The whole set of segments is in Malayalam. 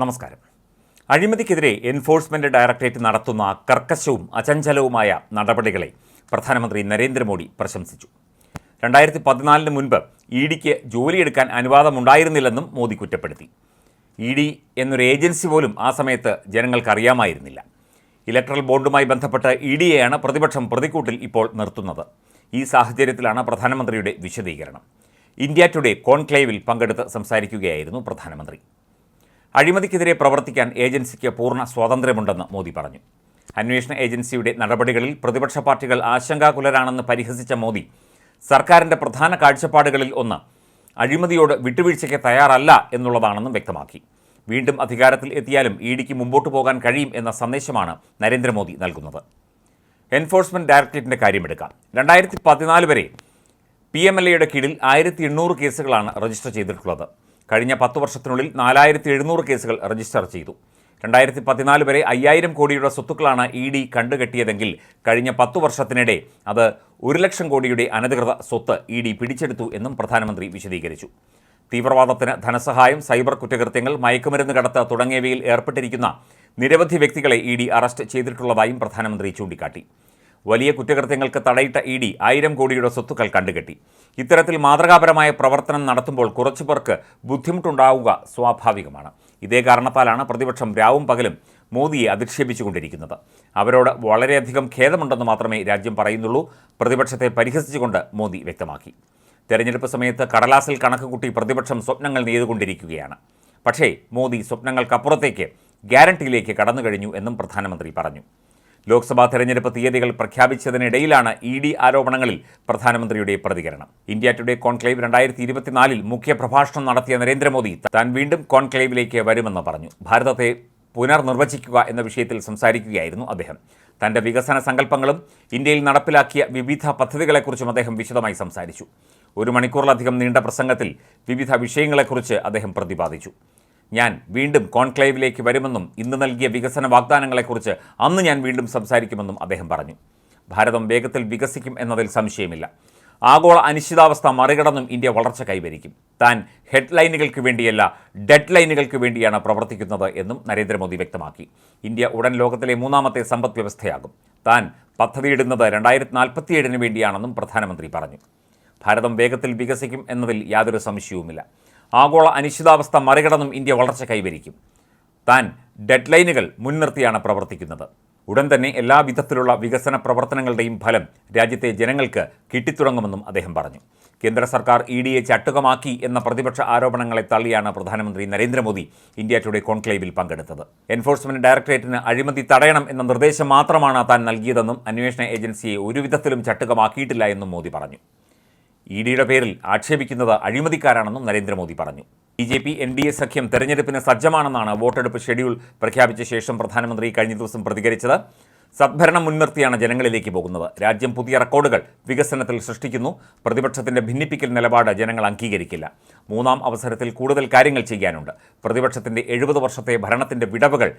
നമസ്കാരം. അഴിമതിക്കെതിരെ എൻഫോഴ്സ്മെന്റ് ഡയറക്ടറേറ്റ് നടത്തുന്ന കർക്കശവും അചഞ്ചലവുമായ നടപടികളെ പ്രധാനമന്ത്രി നരേന്ദ്രമോദി പ്രശംസിച്ചു. രണ്ടായിരത്തി പതിനാലിന് മുൻപ് ഇ ഡിക്ക് ജോലിയെടുക്കാൻ അനുവാദമുണ്ടായിരുന്നില്ലെന്നും മോദി കുറ്റപ്പെടുത്തി. ഇ ഡി എന്നൊരു ഏജൻസി പോലും ആ സമയത്ത് ജനങ്ങൾക്ക് അറിയാമായിരുന്നില്ല ഇലക്ട്രൽ ബോണ്ടുമായി ബന്ധപ്പെട്ട് ഇ ഡിയെയാണ് പ്രതിപക്ഷം പ്രതിക്കൂട്ടിൽ ഇപ്പോൾ നിർത്തുന്നത്. ഈ സാഹചര്യത്തിലാണ് പ്രധാനമന്ത്രിയുടെ വിശദീകരണം. ഇന്ത്യ ടുഡേ കോൺക്ലേവിൽ പങ്കെടുത്ത് സംസാരിക്കുകയായിരുന്നു പ്രധാനമന്ത്രി. അഴിമതിക്കെതിരെ പ്രവർത്തിക്കാൻ ഏജൻസിക്ക് പൂർണ സ്വാതന്ത്ര്യമുണ്ടെന്ന് മോദി പറഞ്ഞു. അന്വേഷണ ഏജൻസിയുടെ നടപടികളിൽ പ്രതിപക്ഷ പാർട്ടികൾ ആശങ്കാകുലരാണെന്ന് പരിഹസിച്ച മോദി സർക്കാരിന്റെ പ്രധാന കാഴ്ചപ്പാടുകളിൽ ഒന്ന് അഴിമതിയോട് വിട്ടുവീഴ്ചയ്ക്ക് തയ്യാറല്ല എന്നുള്ളതാണെന്നും വ്യക്തമാക്കി. വീണ്ടും അധികാരത്തിൽ എത്തിയാലും ഇ ഡിക്ക് മുമ്പോട്ട് പോകാൻ കഴിയും എന്ന സന്ദേശമാണ് നരേന്ദ്രമോദി നൽകുന്നത്. എൻഫോഴ്സ്മെന്റ് ഡയറക്ടറേറ്റിന്റെ കാര്യമെടുക്കാം. രണ്ടായിരത്തി പതിനാല് വരെ പി എം എൽ എയുടെ കീഴിൽ ആയിരത്തി എണ്ണൂറ് കേസുകളാണ് രജിസ്റ്റർ ചെയ്തിട്ടുള്ളത്. കഴിഞ്ഞ പത്ത് വർഷത്തിനുള്ളിൽ നാലായിരത്തി എഴുന്നൂറ് കേസുകൾ രജിസ്റ്റർ ചെയ്തു. രണ്ടായിരത്തി പതിനാല് വരെ അയ്യായിരം കോടിയുടെ സ്വത്തുക്കളാണ് ഇ ഡി കണ്ടുകെട്ടിയതെങ്കിൽ കഴിഞ്ഞ പത്തു വർഷത്തിനിടെ അത് ഒരു ലക്ഷം കോടിയുടെ അനധികൃത സ്വത്ത് ഇ ഡി പിടിച്ചെടുത്തു എന്നും പ്രധാനമന്ത്രി വിശദീകരിച്ചു. തീവ്രവാദത്തിന് ധനസഹായം സൈബർ കുറ്റകൃത്യങ്ങൾ മയക്കുമരുന്ന് കടത്ത് തുടങ്ങിയവയിൽ ഏർപ്പെട്ടിരിക്കുന്ന നിരവധി വ്യക്തികളെ ഇ ഡി അറസ്റ്റ് ചെയ്തിട്ടുള്ളതായും പ്രധാനമന്ത്രി ചൂണ്ടിക്കാട്ടി. വലിയ കുറ്റകൃത്യങ്ങൾക്ക് തടയിട്ട ഇ ഡി ആയിരം കോടിയുടെ സ്വത്തുക്കൾ കണ്ടുകെട്ടി. ഇത്തരത്തിൽ മാതൃകാപരമായ പ്രവർത്തനം നടത്തുമ്പോൾ കുറച്ചു പേർക്ക് ബുദ്ധിമുട്ടുണ്ടാവുക സ്വാഭാവികമാണ്. ഇതേ കാരണത്താലാണ് പ്രതിപക്ഷം രാവും പകലും മോദിയെ അധിക്ഷേപിച്ചുകൊണ്ടിരിക്കുന്നത്. അവരോട് വളരെയധികം ഖേദമുണ്ടെന്ന് മാത്രമേ രാജ്യം പറയുന്നുള്ളൂ. പ്രതിപക്ഷത്തെ പരിഹസിച്ചുകൊണ്ട് മോദി വ്യക്തമാക്കി. തെരഞ്ഞെടുപ്പ് സമയത്ത് കടലാസിൽ കണക്ക് കൂട്ടി പ്രതിപക്ഷം സ്വപ്നങ്ങൾ നെയ്തുകൊണ്ടിരിക്കുകയാണ്. പക്ഷേ മോദി സ്വപ്നങ്ങൾക്കപ്പുറത്തേക്ക് ഗ്യാരണ്ടിയിലേക്ക് കടന്നു കഴിഞ്ഞു എന്നും പ്രധാനമന്ത്രി പറഞ്ഞു. ലോക്സഭാ തെരഞ്ഞെടുപ്പ് തീയതികൾ പ്രഖ്യാപിച്ചതിനിടയിലാണ് ഇ ഡി ആരോപണങ്ങളിൽ പ്രധാനമന്ത്രിയുടെ പ്രതികരണം. ഇന്ത്യ ടുഡേ കോൺക്ലേവ് രണ്ടായിരത്തി ഇരുപത്തിനാലിൽ മുഖ്യപ്രഭാഷണം നടത്തിയ നരേന്ദ്രമോദി താൻ വീണ്ടും കോൺക്ലേവിലേക്ക് വരുമെന്ന് പറഞ്ഞു. ഭാരതത്തെ പുനർനിർവചിക്കുക എന്ന വിഷയത്തിൽ സംസാരിക്കുകയായിരുന്നു അദ്ദേഹം. തന്റെ വികസന സങ്കല്പങ്ങളും ഇന്ത്യയിൽ നടപ്പിലാക്കിയ വിവിധ പദ്ധതികളെക്കുറിച്ചും അദ്ദേഹം വിശദമായി സംസാരിച്ചു. ഒരു മണിക്കൂറിലധികം നീണ്ട പ്രസംഗത്തിൽ വിവിധ വിഷയങ്ങളെക്കുറിച്ച് അദ്ദേഹം പ്രതിപാദിച്ചു. ഞാൻ വീണ്ടും കോൺക്ലേവിലേക്ക് വരുമെന്നും ഇന്ന് നൽകിയ വികസന വാഗ്ദാനങ്ങളെക്കുറിച്ച് അന്ന് ഞാൻ വീണ്ടും സംസാരിക്കുമെന്നും അദ്ദേഹം പറഞ്ഞു. ഭാരതം വേഗത്തിൽ വികസിക്കും എന്നതിൽ സംശയമില്ല. ആഗോള അനിശ്ചിതാവസ്ഥ മറികടന്നും ഇന്ത്യ വളർച്ച കൈവരിക്കും. താൻ ഹെഡ്ലൈനുകൾക്ക് വേണ്ടിയല്ല ഡെഡ് ലൈനുകൾക്ക് വേണ്ടിയാണ് പ്രവർത്തിക്കുന്നത് എന്നും നരേന്ദ്രമോദി വ്യക്തമാക്കി. ഇന്ത്യ ഉടൻ ലോകത്തിലെ മൂന്നാമത്തെ സമ്പദ് വ്യവസ്ഥയാകും. താൻ പദ്ധതിയിടുന്നത് രണ്ടായിരത്തി നാൽപ്പത്തിയേഴിന് വേണ്ടിയാണെന്നും പ്രധാനമന്ത്രി പറഞ്ഞു. ഭാരതം വേഗത്തിൽ വികസിക്കും എന്നതിൽ യാതൊരു സംശയവുമില്ല. ആഗോള അനിശ്ചിതാവസ്ഥ മറികടന്നും ഇന്ത്യ വളർച്ച കൈവരിക്കും. താൻ ഡെഡ് ലൈനുകൾ മുൻനിർത്തിയാണ് പ്രവർത്തിക്കുന്നത്. ഉടൻ തന്നെ എല്ലാ വിധത്തിലുള്ള വികസന പ്രവർത്തനങ്ങളുടെയും ഫലം രാജ്യത്തെ ജനങ്ങൾക്ക് കിട്ടിത്തുടങ്ങുമെന്നും അദ്ദേഹം പറഞ്ഞു. കേന്ദ്ര സർക്കാർ ഇ ഡിയെ ചട്ടുകമാക്കി എന്ന പ്രതിപക്ഷ ആരോപണങ്ങളെ തള്ളിയാണ് പ്രധാനമന്ത്രി നരേന്ദ്രമോദി ഇന്ത്യ ടുഡേ കോൺക്ലേവിൽ പങ്കെടുത്തത്. എൻഫോഴ്സ്മെന്റ് ഡയറക്ടറേറ്റിന് അഴിമതി തടയണം എന്ന നിർദ്ദേശം മാത്രമാണ് താൻ നൽകിയതെന്നും അന്വേഷണ ഏജൻസിയെ ഒരുവിധത്തിലും ചട്ടുകമാക്കിയിട്ടില്ല എന്നും മോദി പറഞ്ഞു. ഇ ഡിയുടെ പേരിൽ ആക്ഷേപിക്കുന്നത് അഴിമതിക്കാരാണെന്നും നരേന്ദ്രമോദി പറഞ്ഞു. B J P N D A സഖ്യം തെരഞ്ഞെടുപ്പിന് സജ്ജമാണെന്നാണ് വോട്ടെടുപ്പ് ഷെഡ്യൂൾ പ്രഖ്യാപിച്ച ശേഷം പ്രധാനമന്ത്രി കഴിഞ്ഞ ദിവസം പ്രതികരിച്ചത്. സദ്ഭരണം മുൻനിർത്തിയാണ് ജനങ്ങളിലേക്ക് പോകുന്നത്. രാജ്യം പുതിയ റെക്കോർഡുകൾ വികസനത്തിൽ സൃഷ്ടിക്കുന്നു. പ്രതിപക്ഷത്തിന്റെ ഭിന്നിപ്പിക്കൽ നിലപാട് ജനങ്ങൾ അംഗീകരിക്കില്ല. മൂന്നാം അവസരത്തിൽ കൂടുതൽ കാര്യങ്ങൾ ചെയ്യാനുണ്ട്. പ്രതിപക്ഷത്തിന്റെ എഴുപത് വർഷത്തെ ഭരണത്തിന്റെ വിടവുകൾ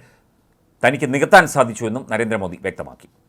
തനിക്ക് നികത്താൻ സാധിച്ചുവെന്നും നരേന്ദ്രമോദി വ്യക്തമാക്കി.